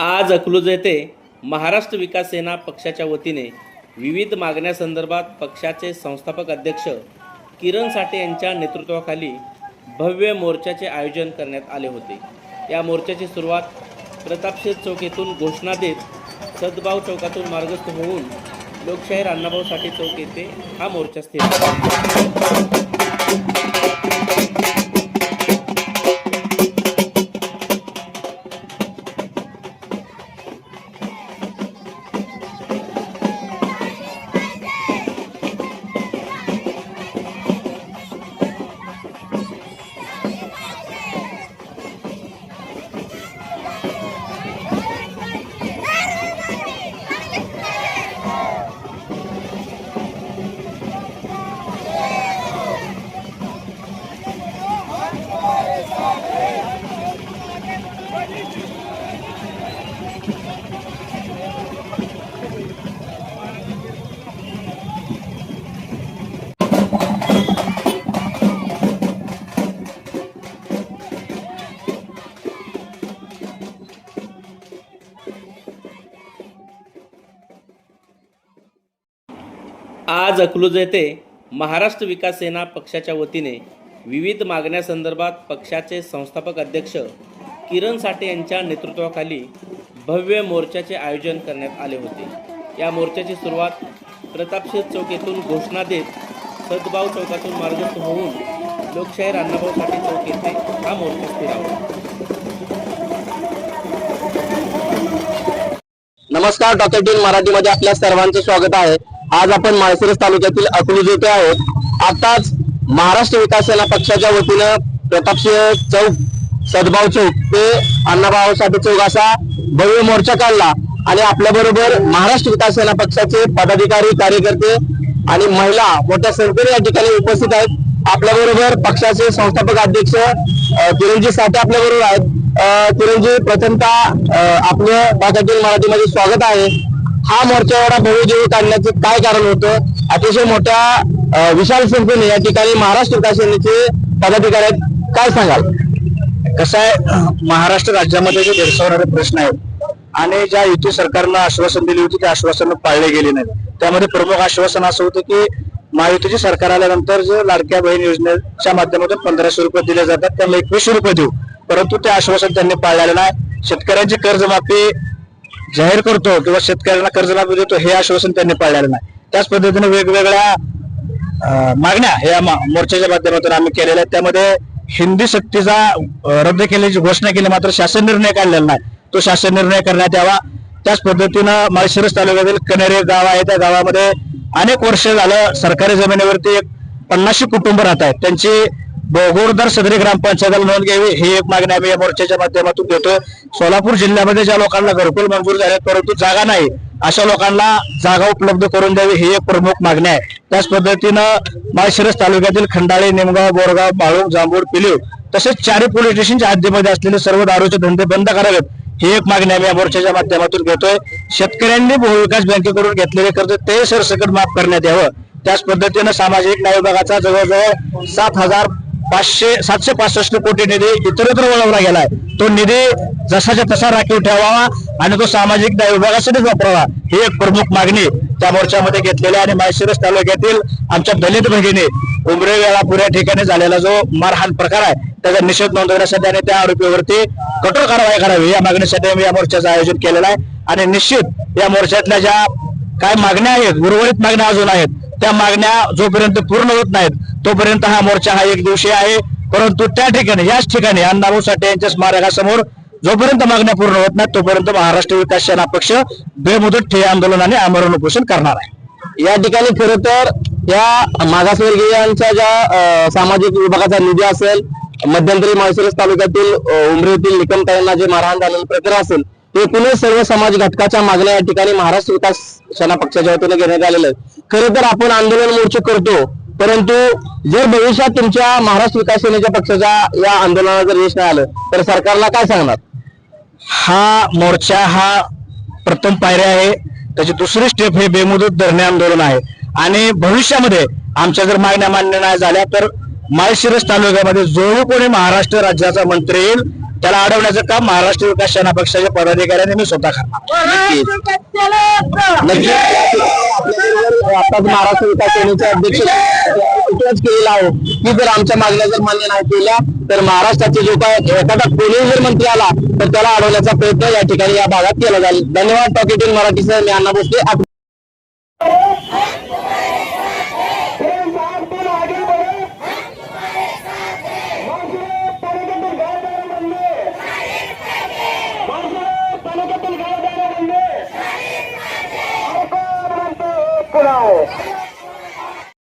आज अकलूज येथे महाराष्ट्र विकास सेना पक्षाच्या वतीने विविध मागण्यासंदर्भात पक्षाचे संस्थापक अध्यक्ष किरण साठे यांच्या नेतृत्वाखाली भव्य मोर्चाचे आयोजन करण्यात आले होते. या मोर्चाची सुरुवात प्रतापशेठ चौक येथून घोषणा देत सद्भाव चौकातून मार्गस्थ होऊन लोकशाहीर अण्णाभाऊ साठे चौक येथे हा मोर्चा स्थिर आज अकलूज येथे महाराष्ट्र विकास सेना पक्षाच्या वतीने विविध मागण्यासंदर्भात पक्षाचे संस्थापक अध्यक्ष किरण साठे यांच्या नेतृत्वाखाली भव्य मोर्चाचे आयोजन करण्यात आले होते. या मोर्चाची सुरुवात प्रतापशेत चौक येथून घोषणा देत सद्भाव चौकातून मार्गस्थ होऊन लोकशाहीर अण्णाभाऊ साठे चौक येथे हा मोर्चा स्थिरावला नमस्कार डॉक्टर टीन मराठीमध्ये आपल्या सर्वांचं स्वागत आहे. आज आपण माळशिरस तालुक्यातील अकलूज येथे आहोत. आताच महाराष्ट्र विकास सेना पक्षाच्या वतीनं प्रतापसिंह चौक सद्भाव चौक ते अण्णाभाऊ साठे चौक असा भव्य मोर्चा काढला. आणि आपल्या बरोबर महाराष्ट्र विकास सेना पक्षाचे पदाधिकारी कार्यकर्ते आणि महिला मोठ्या संख्येने या ठिकाणी उपस्थित आहेत. आपल्या बरोबर पक्षाचे संस्थापक अध्यक्ष अ, किरणजी साठे आपल्या बरोबर आहेत. अ, किरणजी प्रथमता आपलं भागातील मराठीमध्ये स्वागत आहे. हा मोर्चा एवढा भव्य काढण्याचं काय कारण होतं? अतिशय मोठ्या विशाल संख्येने या ठिकाणी महाराष्ट्र विकास सेनेचे पदाधिकारी आहेत. काय सांगाल? कसं आहे महाराष्ट्र राज्यामध्ये जे भेडसावणारे प्रश्न आहेत आणि ज्या युती सरकारनं आश्वासन दिली होती ते आश्वासन पाळले गेले नाही त्यामध्ये प्रमुख आश्वासन असं होतं की महायुतीचे सरकार आल्यानंतर जे लाडक्या बहीण योजनेच्या माध्यमातून पंधराशे रुपये दिले जातात त्यांना एकवीसशे रुपये देऊ. परंतु ते आश्वासन त्यांनी पाळलेलं नाही. शेतकऱ्यांची कर्जमाफी जाहीर करतो किंवा शेतकऱ्यांना कर्जमाफी देतो हे आश्वासन त्यांनी पाळलेलं नाही. त्याच पद्धतीने वेगवेगळ्या मागण्या ह्या मा- मोर्चाच्या माध्यमातून आम्ही केलेल्या आहेत. त्यामध्ये हिंदी सक्तीचा रद्द केल्याची घोषणा केली मात्र शासन निर्णय काढलेला नाही. तो शासन निर्णय करण्यात यावा. त्याच पद्धतीनं माळशिरस तालुक्यातील कनेरे गाव आहे. त्या गावामध्ये अनेक वर्ष झालं सरकारी जमिनीवरती एक पन्नासशे कुटुंब राहत आहेत. त्यांची भोगोरदार सदरी ग्रामपंचायतीला नोंद घ्यावी. ही एक मागणी आम्ही या मोर्चाच्या माध्यमातून देतोय सोलापूर जिल्ह्यामध्ये ज्या लोकांना घरकुल मंजूर झाले परंतु जागा नाही अशा लोकांना जागा उपलब्ध करून द्यावी ही एक प्रमुख मागणी आहे. त्याच पद्धतीनं माळशिरस तालुक्यातील खंडाळे निमगाव बोरगाव बाळूक जांभूळ पिलीव तसेच चारी पोलीस स्टेशनच्या हद्दीमध्ये असलेले सर्व दारूचे धंदे बंद करावेत. ही एक मागणी आम्ही या मोर्चाच्या माध्यमातून घेतोय. शेतकऱ्यांनी भूविकास बँकेकडून घेतलेले कर्ज ते सरसकट माफ करण्यात यावं. त्याच पद्धतीनं सामाजिक न्याय विभागाचा जवळजवळ सात हजार पाचशे सातशे पासष्ट कोटी निधी इतरत्र वळवला गेलाय. तो निधी जसाच्या तसा राखीव ठेवावा आणि तो सामाजिक न्याय विभागासाठीच वापरावा ही एक प्रमुख मागणी त्या मोर्चामध्ये घेतलेली आहे आणि माळशिरस तालुक्यातील आमच्या दलित भगिनी उमरे वेळापूर या ठिकाणी झालेला जो मारहाण प्रकार आहे त्याचा निषेध नोंदवण्यासाठी आणि त्या आरोपीवरती कठोर कारवाई करावी या मागणीसाठी आम्ही या मोर्चाचं आयोजन केलेलं आहे. आणि निश्चित या मोर्चातल्या ज्या काय मागण्या आहेत उर्वरित मागण्या अजून आहेत त्या मागण्या जोपर्यंत पूर्ण होत नाहीत तोपर्यंत हा मोर्चा हा एक दिवशी आहे. परंतु त्या ठिकाणी याच ठिकाणी अण्णाभाऊ साठे यांच्या स्मारकासमोर जोपर्यंत मागण्या पूर्ण होत नाहीत तोपर्यंत महाराष्ट्र विकास सेना पक्ष बेमुदत ठे आंदोलन आणि आमरण उपोषण करणार आहे. या ठिकाणी खरं तर या मागासवर्गीयांच्या ज्या सामाजिक विभागाचा निधी असेल मध्यंतरी माळशिरस तालुक्यातील उमरीतील उमरी निकमताईंना जे मारहाण झालेलं प्रकरण असेल एकूणच सर्व समाज घटकाच्या मागण्या या ठिकाणी महाराष्ट्र विकास सेना पक्षाच्या वतीने घेण्यात आलेलं आहे. खरं तर आपण आंदोलन मोर्चे करतो परंतु जर भविष्यात तुमच्या महाराष्ट्र विकास सेनेच्या पक्षाच्या या आंदोलनाला जर यश नाही आलं तर सरकारला काय सांगणार? हा मोर्चा हा प्रथम पायऱ्या आहे. त्याची दुसरी स्टेप हे बेमुदत धरणे आंदोलन आहे. आणि भविष्यामध्ये आमच्या जर मागण्या मान्य नाही झाल्या तर माळशिरस तालुक्यामध्ये जो कोणी महाराष्ट्र राज्याचा मंत्री येईल त्याला अडवण्याचं काम महाराष्ट्र विकास सेना पक्षाच्या पदाधिकाऱ्यांनी मी स्वतः करणार. नक्की. आताच महाराष्ट्र विकास सेनेचे अध्यक्ष केलेला केलेलं आहे. की जर आमच्या मागण्या जर मान्य नाही केल्या तर महाराष्ट्राचे जो काय एखादा कोणी जर मंत्री आला तर त्याला अडवण्याचा प्रयत्न या ठिकाणी या भागात केला जाईल. धन्यवाद टॉकेटिंग मराठीसह मी अण्णा भोसले. Oh.